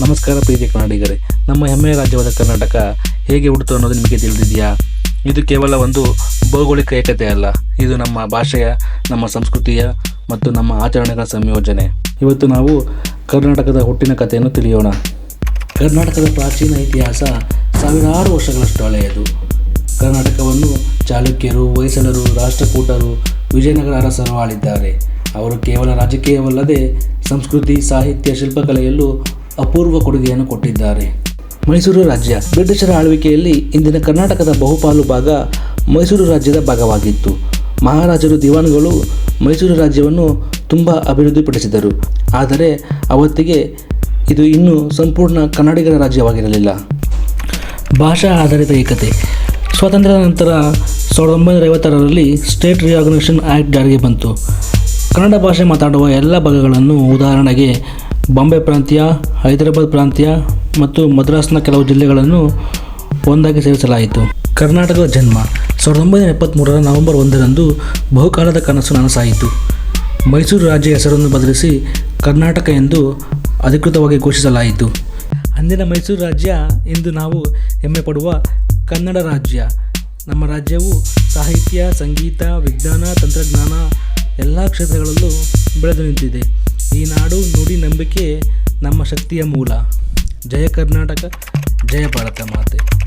ನಮಸ್ಕಾರ ಪ್ರೀತಿಯ ಕನ್ನಡಿಗರೇ, ನಮ್ಮ ಹೆಮ್ಮೆಯ ರಾಜ್ಯವಾದ ಕರ್ನಾಟಕ ಹೇಗೆ ಹುಟ್ಟಿತು ಅನ್ನೋದು ನಿಮಗೆ ತಿಳಿದಿದೆಯಾ? ಇದು ಕೇವಲ ಒಂದು ಭೌಗೋಳಿಕ ಏಕತೆ ಅಲ್ಲ, ಇದು ನಮ್ಮ ಭಾಷೆಯ, ನಮ್ಮ ಸಂಸ್ಕೃತಿಯ ಮತ್ತು ನಮ್ಮ ಆಚರಣೆಗಳ ಸಂಯೋಜನೆ. ಇವತ್ತು ನಾವು ಕರ್ನಾಟಕದ ಹುಟ್ಟಿನ ಕಥೆಯನ್ನು ತಿಳಿಯೋಣ. ಕರ್ನಾಟಕದ ಪ್ರಾಚೀನ ಇತಿಹಾಸ ಸಾವಿರಾರು ವರ್ಷಗಳಷ್ಟು ಹಳೆಯದು. ಕರ್ನಾಟಕವನ್ನು ಚಾಲುಕ್ಯರು ಹೊಯ್ಸಳರು ರಾಷ್ಟ್ರಕೂಟರು, ವಿಜಯನಗರ ಅರಸರು ಆಳಿದ್ದಾರೆ. ಅವರು ಕೇವಲ ರಾಜಕೀಯವಲ್ಲದೆ ಸಂಸ್ಕೃತಿ, ಸಾಹಿತ್ಯ, ಶಿಲ್ಪಕಲೆಯಲ್ಲೂ ಅಪೂರ್ವ ಕೊಡುಗೆಯನ್ನು ಕೊಟ್ಟಿದ್ದಾರೆ. ಮೈಸೂರು ರಾಜ್ಯ ಬ್ರಿಟಿಷರ ಆಳ್ವಿಕೆಯಲ್ಲಿ ಇಂದಿನ ಕರ್ನಾಟಕದ ಬಹುಪಾಲು ಭಾಗ ಮೈಸೂರು ರಾಜ್ಯದ ಭಾಗವಾಗಿತ್ತು. ಮಹಾರಾಜರು ದಿವಾನ್ಗಳು ಮೈಸೂರು ರಾಜ್ಯವನ್ನು ತುಂಬ ಅಭಿವೃದ್ಧಿಪಡಿಸಿದರು. ಆದರೆ ಅವತ್ತಿಗೆ ಇದು ಇನ್ನೂ ಸಂಪೂರ್ಣ ಕನ್ನಡಿಗರ ರಾಜ್ಯವಾಗಿರಲಿಲ್ಲ. ಭಾಷಾ ಆಧಾರಿತ ಏಕತೆ. ಸ್ವಾತಂತ್ರ್ಯದ ನಂತರ ಸಾವಿರದ ಒಂಬೈನೂರ ಐವತ್ತಾರರಲ್ಲಿ ಸ್ಟೇಟ್ ರಿಯಾಗ್ನೇಷನ್ ಆ್ಯಕ್ಟ್ ಜಾರಿಗೆ ಬಂತು. ಕನ್ನಡ ಭಾಷೆ ಮಾತಾಡುವ ಎಲ್ಲ ಭಾಗಗಳನ್ನು ಉದಾಹರಣೆಗೆ ಬಾಂಬೆ ಪ್ರಾಂತ್ಯ, ಹೈದರಾಬಾದ್ ಪ್ರಾಂತ್ಯ ಮತ್ತು ಮದ್ರಾಸ್ನ ಕೆಲವು ಜಿಲ್ಲೆಗಳನ್ನು ಒಂದಾಗಿ ಸೇರಿಸಲಾಯಿತು. ಕರ್ನಾಟಕದ ಜನ್ಮ ಸಾವಿರದ ಒಂಬೈನೂರ ಎಪ್ಪತ್ತ್ಮೂರರ ನವೆಂಬರ್ ಒಂದರಂದು ಬಹುಕಾಲದ ಕನಸು ನನಸಾಯಿತು. ಮೈಸೂರು ರಾಜ್ಯ ಹೆಸರನ್ನು ಬದಲಿಸಿ ಕರ್ನಾಟಕ ಎಂದು ಅಧಿಕೃತವಾಗಿ ಘೋಷಿಸಲಾಯಿತು. ಅಂದಿನ ಮೈಸೂರು ರಾಜ್ಯ ಎಂದು ನಾವು ಹೆಮ್ಮೆ ಪಡುವ ಕನ್ನಡ ರಾಜ್ಯ. ನಮ್ಮ ರಾಜ್ಯವು ಸಾಹಿತ್ಯ, ಸಂಗೀತ, ವಿಜ್ಞಾನ, ತಂತ್ರಜ್ಞಾನ ಎಲ್ಲ ಕ್ಷೇತ್ರಗಳಲ್ಲೂ ಬೆಳೆದು ನಿಂತಿದೆ. ಈ ನುಡಿ ನಂಬಿಕೆ ನಮ್ಮ ಶಕ್ತಿಯ ಮೂಲ. ಜಯ ಕರ್ನಾಟಕ ಜಯ ಭಾರತ ಮಾತೆ.